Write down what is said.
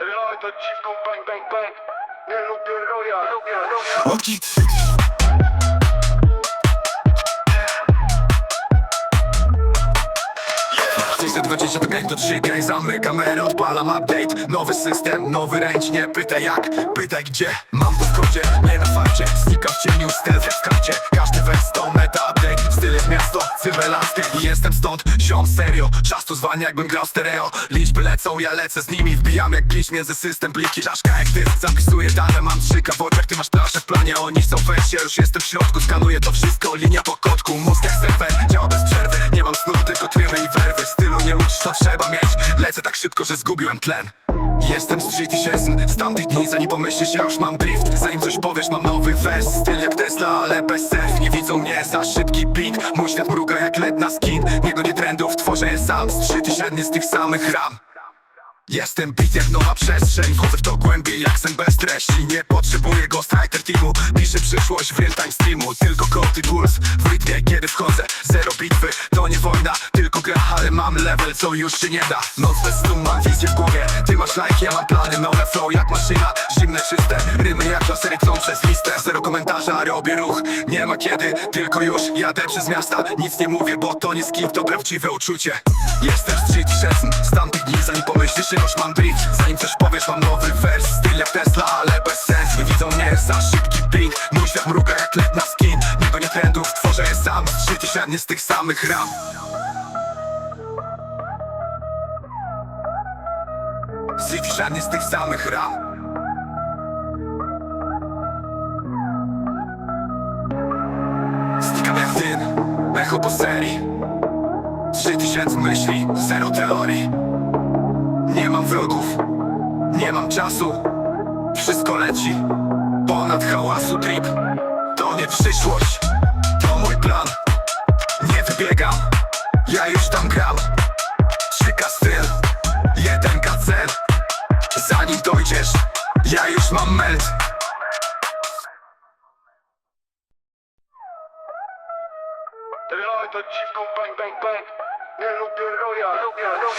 Oj, to dziwką bang bang bang. Nie lubię roja, lubię roja Oki Chcę 20 to gang to 3 gang Zamyk kamerę, odpalam update. Nowy system, nowy range Nie pytaj jak, pytaj gdzie Mam to w kodzie, nie na farcie. Snika w cieniu, stealth jak w karcie I jestem stąd, ziom serio Czas tu zwalnia jakbym grał stereo. Liczby lecą, ja lecę z nimi Wbijam jak bliź między system Pliki. Czaszka jak ty, zapisuję dane Mam trzyka w ty masz plaszę w planie Oni chcą wejść, ja już jestem w środku Skanuję to wszystko, linia po kotku Mózg jak serwer, działa bez przerwy Nie mam snu, tylko trymy i werwy. Stylu nie uczysz, to trzeba mieć. Lecę tak szybko, że zgubiłem tlen Jestem z 3000 z tamtych dni Zanim pomyślisz, ja już mam drift. Zanim coś powiesz, mam nowy wers. Styl jak Tesla, ale bez surf Nie widzą mnie za szybki beat. Mój świat mruga jak led na skin. Nie gonię trendów, tworzę je sam Z 3000 z tych samych ram. Jestem bit jak nowa przestrzeń. Wchodzę w to głębiej jak sen bez treści. Nie potrzebuję go striker teamu. Piszę przyszłość w real time streamu. Tylko koty puls w rytmie kiedy wchodzę level co już się nie da. Noc bez snu, mam wizję w głowie. Ty masz like, ja mam plany Nowe flow jak maszyna, zimne czyste Rymy jak lasery tną przez listę. Zero komentarza, robię ruch. Nie ma kiedy, tylko już Jadę przez miasta, nic nie mówię Bo to nie skip, to prawdziwe uczucie. Jestem z 3000 z tamtych dni Zanim pomyślisz, już mam drift Zanim coś powiesz, mam nowy wers Styl jak Tesla, ale bez sens Nie widzą mnie za szybki blink Mój świat mruga jak led na skin. Nie gonię trendów, tworzę je sam. Z 3000 z tych samych ram Z 3000 z tych samych ram. Stikam jak dyn, echo po serii. Trzy tysięcy myśli, zero teorii. Nie mam wrogów, nie mam czasu. Wszystko leci, ponad hałasu trip To nie przyszłość, to mój plan. Nie wybiegam, ja już tam gram ja już mam meld Oj, to dziwką bang bang bang. Nie lubię roja, lubię roja